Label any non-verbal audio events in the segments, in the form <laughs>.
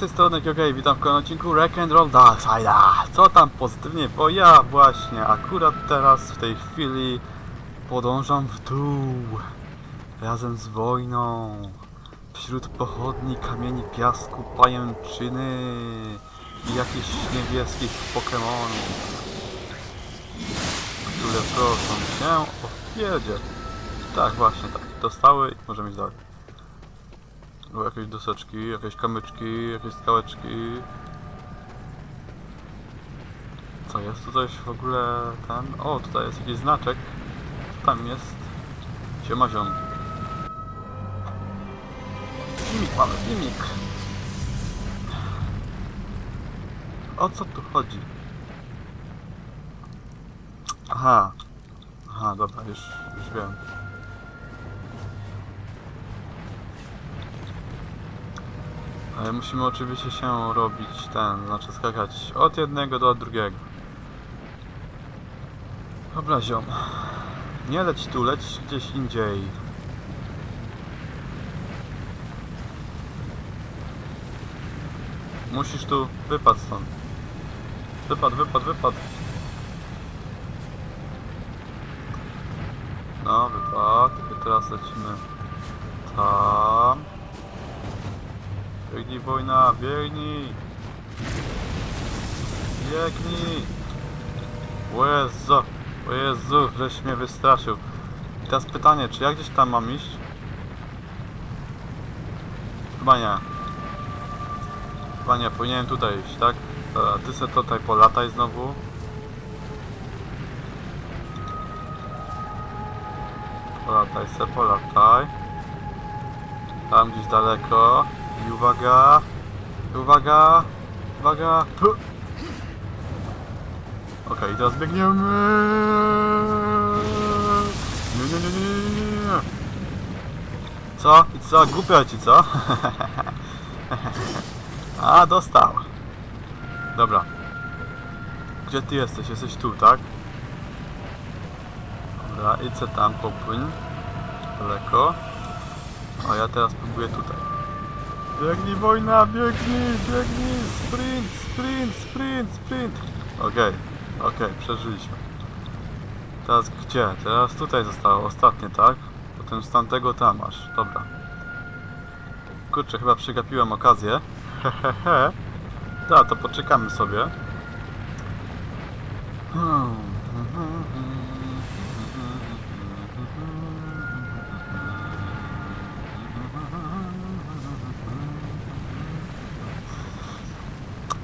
tej strony GG, witam w kolejnym odcinku Wreck and Roll Darkside'a. Co tam pozytywnie? Bo ja właśnie akurat teraz, w tej chwili podążam w dół razem z wojną wśród pochodni, kamieni, piasku, pajęczyny i jakichś niebieskich Pokemonów, które proszą się o wiedzie. Tak, właśnie tak. Dostały i możemy iść dalej. Były jakieś doseczki, jakieś kamyczki, jakieś skałeczki. Co jest tu coś w ogóle ten? O, tutaj jest jakiś znaczek. Tam jest? Siema ziom. Filmik mamy, filmik. O co tu chodzi? Aha. Aha, dobra, już, już wiem. Musimy oczywiście się robić ten, znaczy skakać od jednego do drugiego. Dobra ziom. Nie leć tu, leć gdzieś indziej. Musisz tu, wypad stąd. Wypad, wypad, wypad. No, wypad. I teraz lecimy tam. Biegnij wojna, biegnij! Biegnij! O Jezu, o Jezu, żeś mnie wystraszył. Teraz pytanie, czy ja gdzieś tam mam iść? Chyba nie. Chyba nie, powinienem tutaj iść, tak? Dobra, ty se tutaj polataj znowu. Polataj se, polataj. Tam gdzieś daleko. I uwaga! Uwaga! Uwaga! Hu! Okej, teraz biegniemy! Nie, nie, nie, nie, nie. Co? I co? Głupio ci, co? <laughs> A, dostał. Dobra. Gdzie ty jesteś? Jesteś tu, tak? Dobra, i co tam? Popłyń. Daleko. A ja teraz próbuję tutaj. Biegnij wojna, biegnij, biegnij, sprint, sprint, sprint, sprint. Okej, okej, przeżyliśmy. Teraz gdzie? Teraz tutaj zostało ostatnie, tak? Potem z tamtego tam masz, dobra. Kurczę, chyba przegapiłem okazję. Hehehe. <laughs> Da, to poczekamy sobie. Hmm.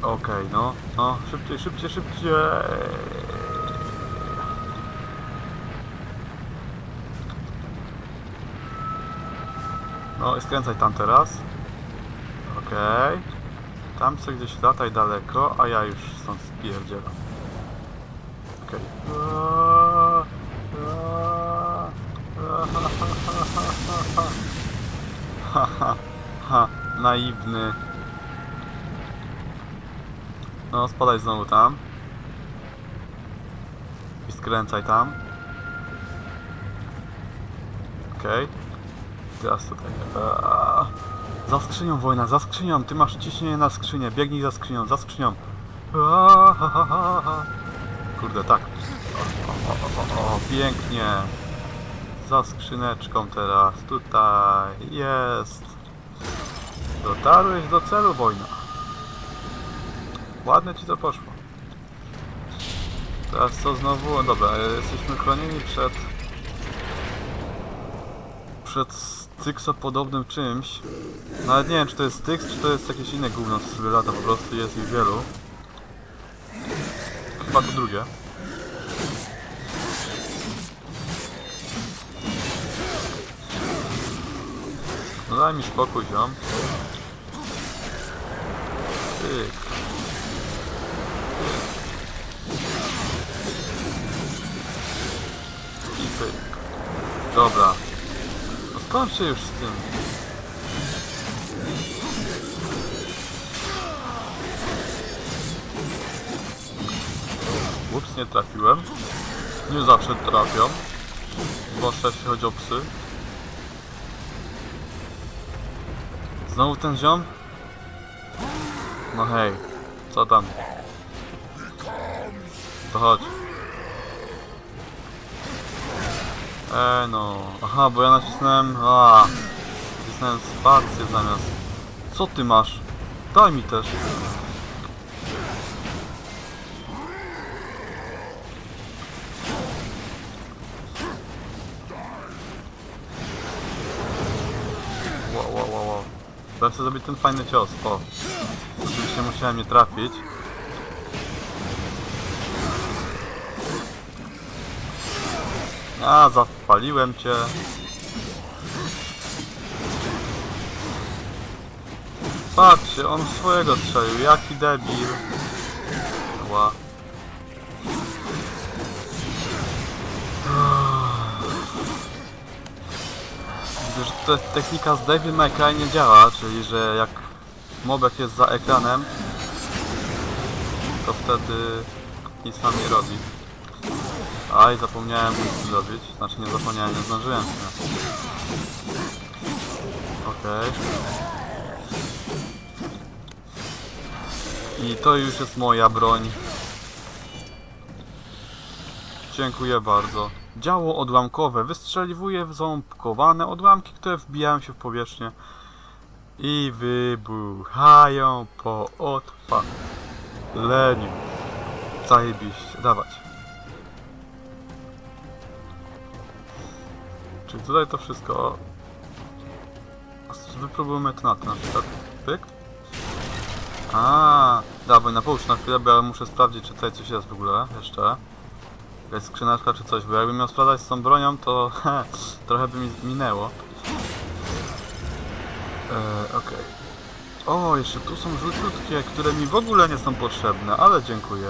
Okej, no, no, szybciej, szybciej, szybciej. No skręcaj tam teraz. Okej. Tam sobie gdzieś lataj daleko, a ja już stąd spierdzielam. Okej. Ha, ha, ha, ha, ha. Ha, ha, ha, naiwny. No, spadaj znowu tam. I skręcaj tam. Okej. Teraz tutaj. Eee. Za skrzynią wojna, za skrzynią. Ty masz ciśnienie na skrzynię. Biegnij za skrzynią, za skrzynią. Eee. Kurde, tak. O, o, o, o, pięknie. Za skrzyneczką teraz. Tutaj. Jest. Dotarłeś do celu wojna. Ładnie ci to poszło. Teraz co znowu? O, dobra, jesteśmy chronieni przed... Przed styksopodobnym czymś. Nawet nie wiem, czy to jest styks, czy to jest jakieś inne gówno, co sobie lata, po prostu jest ich wielu. Chyba to drugie. No daj mi spokój, ziom. Tyk. Dobra. No skończcie już z tym. Ups, nie trafiłem. Nie zawsze trafiam. Zwłaszcza jeśli chodzi o psy. Znowu ten ziom? No hej, co tam? To chodź. Ej no, aha, bo ja nacisnąłem, a, nacisnąłem spację zamiast. Co ty masz? Daj mi też. Wow, wow, wow, wow. Chcę zrobić ten fajny cios, o. Oczywiście musiałem nie trafić. A, zapaliłem cię. Patrzcie, on swojego strzelił, jaki debil. Ła. Widzę, że te technika z Devil May nie działa, czyli że jak mobek jest za ekranem, to wtedy nic nam nie robi. Aj, zapomniałem nic zrobić. Znaczy nie zapomniałem, nie zdążyłem. Nie. Okej. I to już jest moja broń. Dziękuję bardzo. Działo odłamkowe wystrzeliwuje w ząbkowane odłamki, które wbijają się w powierzchnię i wybuchają po odpaleniu. Zajebiście, dawać. Czyli tutaj to wszystko. Wypróbujmy to na to na przykład. Pyk. A, dawaj na połóż na chwilę, bo ja muszę sprawdzić, czy tutaj coś jest w ogóle jeszcze. Jakaś skrzyneczka czy coś, bo jakbym miał sprawdzać z tą bronią, to <laughs> trochę by mi minęło. E, Okej. O, jeszcze tu są żółciutkie, które mi w ogóle nie są potrzebne, ale dziękuję.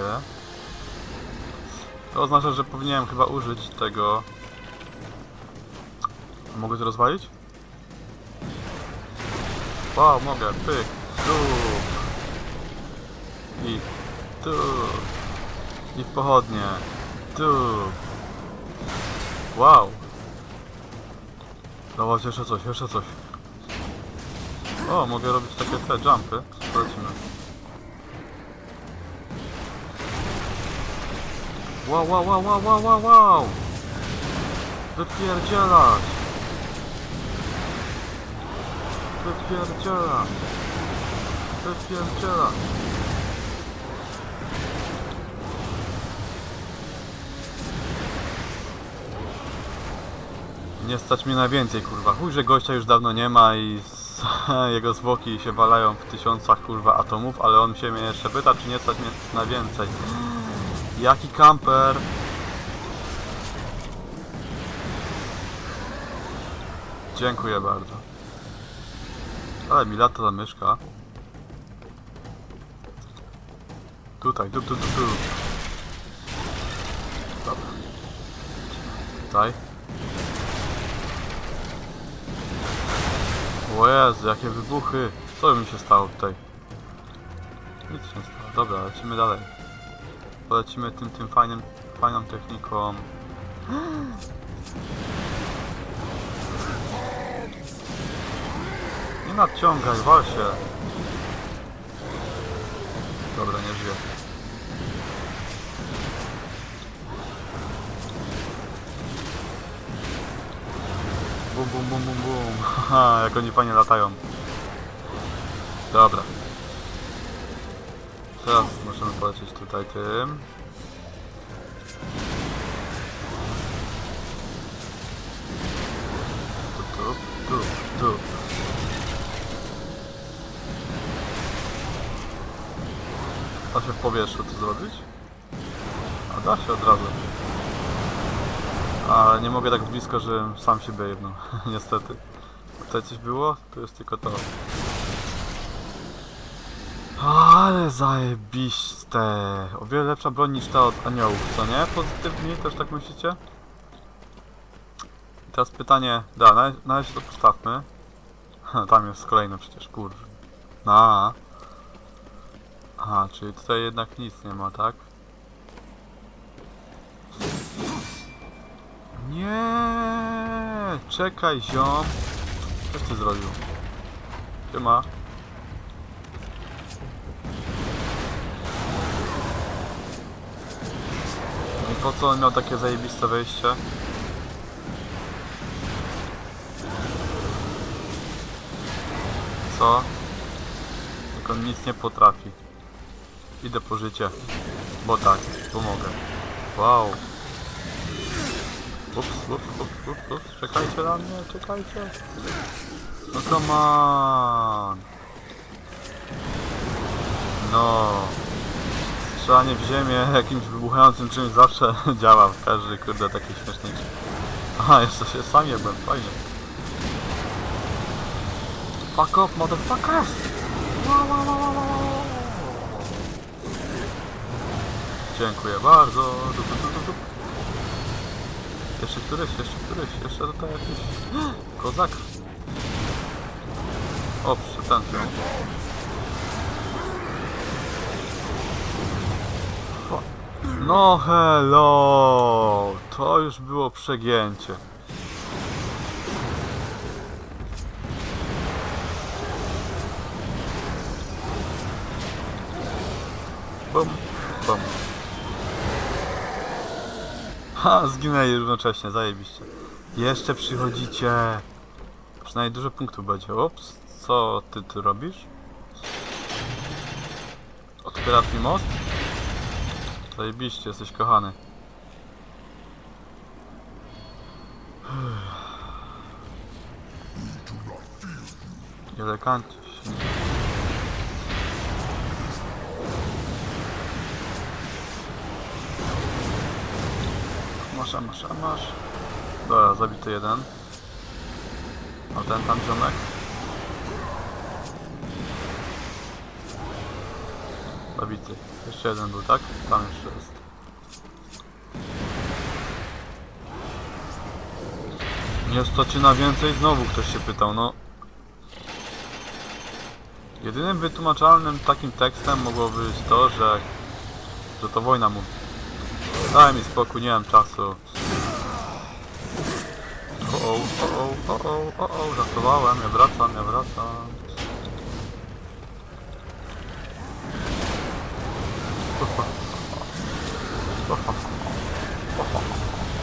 To oznacza, że powinienem chyba użyć tego... Mogę to rozwalić? Wow, mogę, pyk, tu i tu. I w pochodnie, tu. Wow. Dawać jeszcze coś, jeszcze coś. O, mogę robić takie te jumpy. Polecimy Wow, wow, wow, wow, wow, wow, wow. Wypierdzielać Wypierdziela Wypierdziela Nie stać mnie na więcej, kurwa. Chuj, że gościa już dawno nie ma i s- <laughs> jego zwłoki się walają w tysiącach, kurwa, atomów, ale on się mnie jeszcze pyta, czy nie stać mnie na więcej. <gasps> Jaki kamper! Dziękuję bardzo. Ale mi lata ta myszka. Tutaj, tu, tu, tu, tu. Dobra. Tutaj. O Jezu, jakie wybuchy! Co mi się stało tutaj? Nic się nie stało. Dobra, lecimy dalej. Polecimy tym, tym fajnym, fajną techniką. Nadciągaj, wal się. Dobra, nie żyję. Bum, bum, bum, bum, bum. <laughs> Haha, jak oni fajnie latają. Dobra. Teraz możemy polecieć tutaj tym. Tu, tu, tu, tu. Da się w powietrzu to zrobić? A da się od razu. Ale nie mogę tak blisko, że sam siebie jedno. <laughs> Niestety. Tutaj coś było? Tu jest tylko to. Ale zajebiste. O wiele lepsza broń niż ta od aniołów, co nie? Pozytywnie też tak myślicie? Teraz pytanie, da, na, na razie to postawmy. <laughs> Tam jest kolejne przecież, kurwa. Na. Aha, czyli tutaj jednak nic nie ma, tak? Nie, czekaj ziom. Coś ty zrobił. Siema. I po co on miał takie zajebiste wejście? Co? Jak on nic nie potrafi. Idę po życie. Bo tak, pomogę. Wow. Ups, ups, ups, ups, ups. Czekajcie na mnie, czekajcie. No come on. No. Strzelanie w ziemię jakimś wybuchającym czymś zawsze <laughs> działa. Każdy kurde taki śmieszny. Aha, jeszcze się sam jebłem, fajnie. Fuck off, motherfuckers! Dziękuję bardzo. Du, du, du, du. Jeszcze któryś, jeszcze któryś, jeszcze tutaj jakiś <gasps> kozak. O, przytępią. No hello! To już było przegięcie. Ha, zginęli równocześnie, zajebiście. Jeszcze przychodzicie. Przynajmniej dużo punktów będzie. Ups, co ty tu robisz? Otwierasz mi most? Zajebiście, jesteś kochany. Elegancie Masz, a masz, a masz. Dobra, zabity jeden. A ten tam ziomek? Zabity. Jeszcze jeden był, tak? Tam jeszcze jest. Nie stać na więcej? Znowu ktoś się pytał, no. Jedynym wytłumaczalnym takim tekstem mogło być to, że... że to wojna mu. Daj mi spokój, nie mam czasu. O o, o o, o o, o żartowałem, ja wracam, ja wracam.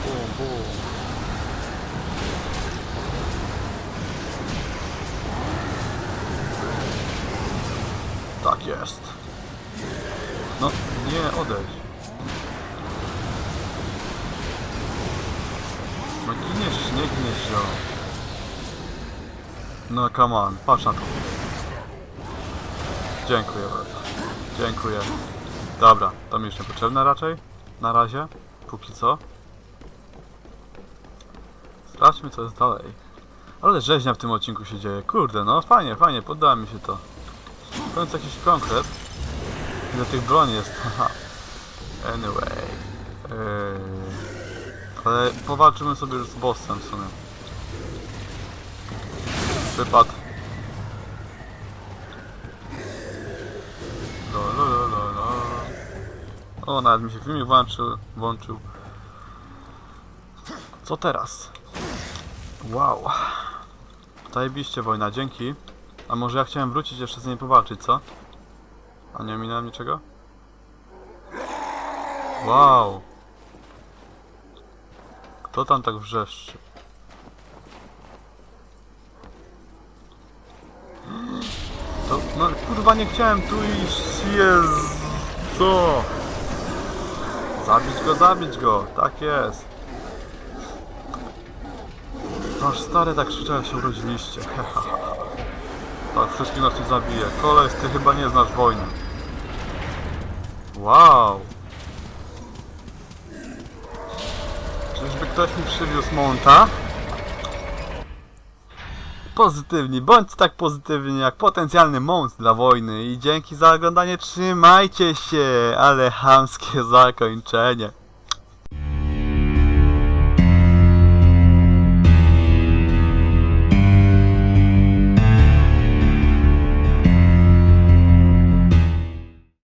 Bum, bum. Tak jest. No, nie, odejdź. No giniesz, nie giniesz, jo. No come on, patrz na to. Dziękuję bardzo. Dziękuję. Dobra, to mi już niepotrzebne raczej. Na razie. Póki co. Sprawdźmy co jest dalej. Ale rzeźnia w tym odcinku się dzieje. Kurde, no fajnie, fajnie, podoba mi się to. W końcu jakiś konkret. Ile tych broni jest. <laughs> Anyway. Ale powalczymy sobie już z bossem w sumie. Wypad. Lo, lo, lo, lo, lo. O, nawet mi się filmik włączył. włączył. Co teraz? Wow. Zajebiście wojna, dzięki. A może ja chciałem wrócić jeszcze z niej powalczyć, co? A nie minąłem niczego? Wow. Kto tam tak wrzeszczy? To, no kurwa nie chciałem tu iść, jest. Co? Zabić go, zabić go, tak jest. Nasz stary tak krzyczał jak się urodziliście. <laughs> tak, wszystkich nas tu zabije. Koleś, ty chyba nie znasz wojny. Wow. Czyżby ktoś mi przywiózł monta? Pozytywni, bądź tak pozytywni jak potencjalny mąt dla wojny i dzięki za oglądanie trzymajcie się, ale chamskie zakończenie.